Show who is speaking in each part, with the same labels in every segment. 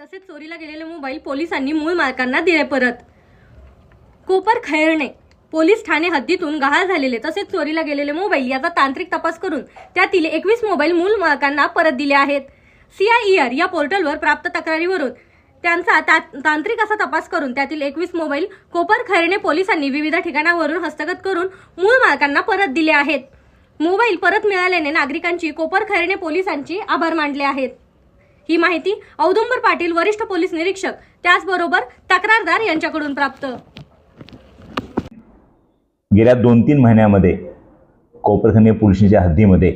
Speaker 1: तसेच चोरीला गेलेले मोबाईल पोलिसांनी मूळ मालकांना दिले परत. कोपर खैरणे पोलीस ठाणे हद्दीतून गहाळ झालेले तसेच चोरीला गेलेले मोबाईल याचा तांत्रिक तपास करून त्यातील एकवीस मोबाईल मूळ मालकांना परत दिले आहेत. सीआयईआर या पोर्टलवर प्राप्त तक्रारीवरून त्यांचा ता- तांत्रिक असा तपास करून त्यातील एकवीस मोबाईल कोपर खैरणे पोलिसांनी विविध ठिकाणावरून हस्तगत करून मूळ मालकांना परत दिले आहेत. मोबाईल परत मिळाल्याने नागरिकांची कोपर खैरणे पोलिसांची आभार मानले आहेत. ही माहिती औदुंबर पाटील वरिष्ठ पोलीस निरीक्षक त्याचबरोबर तक्रारदार यांच्याकडून प्राप्त.
Speaker 2: गेल्या दोन तीन महिन्यामध्ये कोपरखंडे पोलिसांच्या हद्दीमध्ये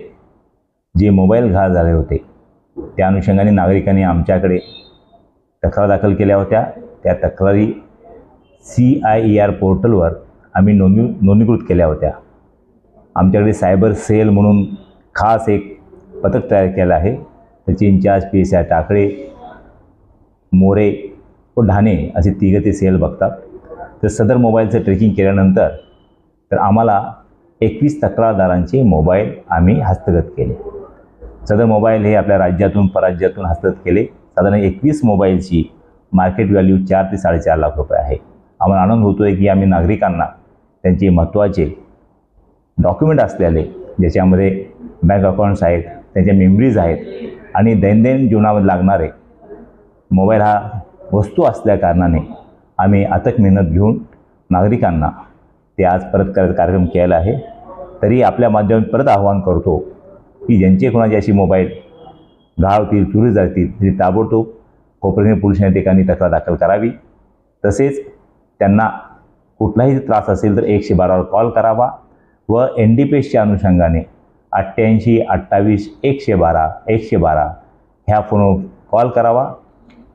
Speaker 2: जे मोबाईल घाळ झाले होते त्या अनुषंगाने नागरिकांनी आमच्याकडे तक्रार दाखल केल्या होत्या. त्या तक्रारी सी आय ई आर पोर्टलवर आम्ही नोंदणी नोंदणीकृत केल्या होत्या. आमच्याकडे सायबर सेल म्हणून खास एक पथक तयार केलं आहे. त्याचे in-charge P S I Takale More व ढाणे असे तिघं ते सेल बघतात. तर सदर मोबाईलचं ट्रेकिंग केल्यानंतर तर आम्हाला एकवीस तक्रारदारांचे मोबाईल आम्ही हस्तगत केले. सदर मोबाईल हे आपल्या राज्यातून परराज्यातून हस्तगत केले. साधारण एकवीस मोबाईलची मार्केट व्हॅल्यू चार ते साडेचार लाख रुपये आहे. आम्हाला आनंद होतो आहे की आम्ही नागरिकांना त्यांचे महत्त्वाचे डॉक्युमेंट असलेले ज्याच्यामध्ये बँक अकाउंट्स आहेत त्यांच्या मेमरीज आहेत आणि दैनंदिन जीवनामध्ये लागणारे मोबाईल हा वस्तू असल्याकारणाने आम्ही अथक मेहनत घेऊन नागरिकांना ते आज परत करायचा कार्यक्रम केला आहे. तरी आपल्या माध्यमातून परत आवाहन करतो की ज्यांचे कोणाचे अशी मोबाईल गाळवतील चुरी जातील तरी ताबडतोब कोपरणे पोलीस ठिकाणी तक्रार दाखल करावी. तसेच त्यांना कुठलाही त्रास असेल तर एकशे बारावर कॉल करावा व एन डी पी एसच्या अनुषंगाने अठ्ठ्याऐंशी अठ्ठावीस एकशे बारा एकशे बारा. ह्या फोनवर कॉल करावा.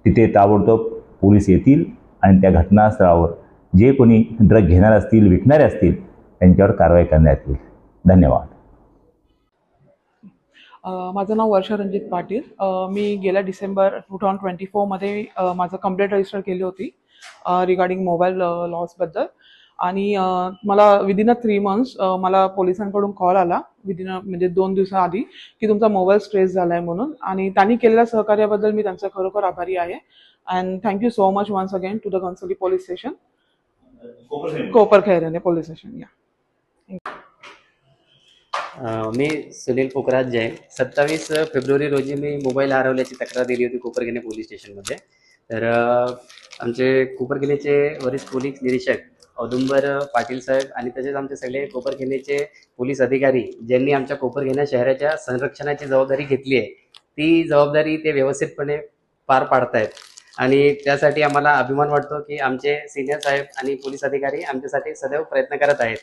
Speaker 2: तिथे ताबडतोब पोलीस येतील आणि त्या घटनास्थळावर जे कोणी ड्रग घेणारे असतील विकणारे असतील त्यांच्यावर कारवाई करण्यात येईल. धन्यवाद.
Speaker 3: माझं नाव वर्षा रणजित पाटील. मी गेल्या डिसेंबर टू थाउजंड ट्वेंटी फोरमध्ये माझं कंप्लेंट रजिस्टर केली होती रिगार्डिंग मोबाईल लॉसबद्दल आणि अ, मला विदिन अ थ्री मंथ्स मला पोलिसांकडून कॉल आला विदिन म्हणजे दोन दिवसाआधी की तुमचा मोबाईल स्ट्रेस झाला आहे म्हणून. आणि त्यांनी केलेल्या सहकार्याबद्दल मी त्यांचा खरोखर आभारी आहे. And thank you so much once again to the consultee police station Kopar Khairane police station या.
Speaker 4: अं, मी सुनील पोखराज जैन. सत्तावीस फेब्रुवारी रोजी मी मोबाईल हरवल्याची तक्रार दिली होती कोपरगिने पोलीस स्टेशनमध्ये तर अं, आमचे कोपरगिनेचे वरिष्ठ पोलीस निरीक्षक औदुंबर पाटील साहेब आणि तसेच आमचे सगळे कोपरगिनेचे पोलीस अधिकारी ज्यांनी आमच्या कोपरगिना शहराच्या संरक्षणाची जबाबदारी घेतली आहे ती जबाबदारी ते व्यवस्थितपणे पार पाडतायत. आणि त्यासाठी आम्हाला अभिमान वाटतो की आमचे सिनियर साहेब आणि पोलीस अधिकारी आमच्यासाठी सदैव प्रयत्न करत आहेत.